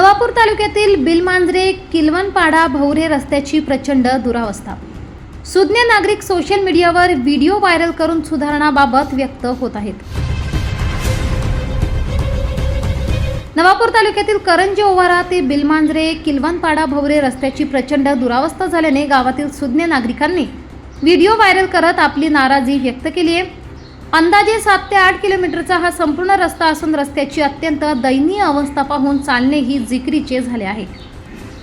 नवापूर तालुक्यातील बिलमांजरे किलवनपाडा भवरे रस्त्याची प्रचंड दुरावस्था. सुज्ञ नागरिक सोशल मीडियावर व्हिडिओ व्हायरल करून सुधारणाबाबत व्यक्त होत आहेत. नवापूर तालुक्यातील करंजे ओवारा ते बिलमांजरे किलवनपाडा भवरे रस्त्याची प्रचंड दुरावस्था झाल्याने गावातील सुज्ञ नागरिकांनी व्हिडिओ व्हायरल करत आपली नाराजी व्यक्त केली आहे. अंदाजे सात ते आठ किलोमीटरचा हा संपूर्ण रस्ता असून रस्त्याची अत्यंत दयनीय अवस्था पाहून चालणे ही जिकरीचे झाले आहे.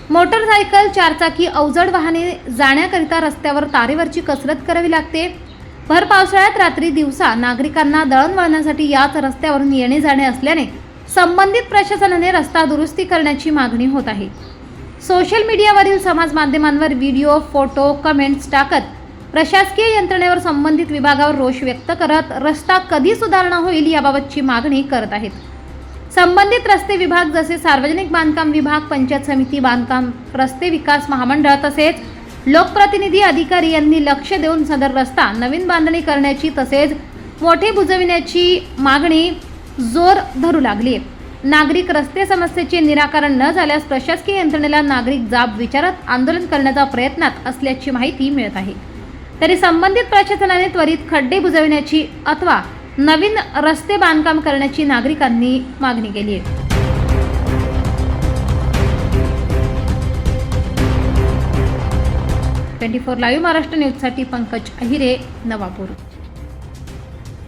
मोटरसायकल चारचाकी अवजड वाहने जाण्याकरिता रस्त्यावर तारेवरची कसरत करावी लागते. भर पावसाळ्यात रात्री दिवसा नागरिकांना दळणवळणासाठी याच रस्त्यावरून येणे जाणे असल्याने संबंधित प्रशासनाने रस्ता दुरुस्ती करण्याची मागणी होत आहे. सोशल मीडियावरील समाज माध्यमांवर व्हिडिओ फोटो कमेंट्स टाकत प्रशासकीय यंत्रणेवर संबंधित विभागावर रोष व्यक्त करत रस्ता कधी सुधारणा होईल याबाबतची मागणी करत आहेत. संबंधित रस्ते विभाग जसे सार्वजनिक बांधकाम विभाग पंचायत समिती बांधकाम रस्ते विकास महामंडळ तसेच लोकप्रतिनिधी अधिकारी यांनी लक्ष देऊन सदर रस्ता नवीन बांधणी करण्याची तसेच मोठे बुजविण्याची मागणी जोर धरू लागली आहे. नागरिक रस्ते समस्येचे निराकरण न झाल्यास प्रशासकीय यंत्रणेला नागरिक जाब विचारत आंदोलन करण्याचा प्रयत्नात असल्याची माहिती मिळत आहे. तरी संबंधित प्रशासनाने त्वरित खड्डे बुजविण्याची अथवा नवीन रस्ते बांधकाम करण्याची नागरिकांनी मागणी केली आहे. ट्वेंटी फोर लाईव्ह महाराष्ट्र न्यूजसाठी पंकज अहिरे नवापूर.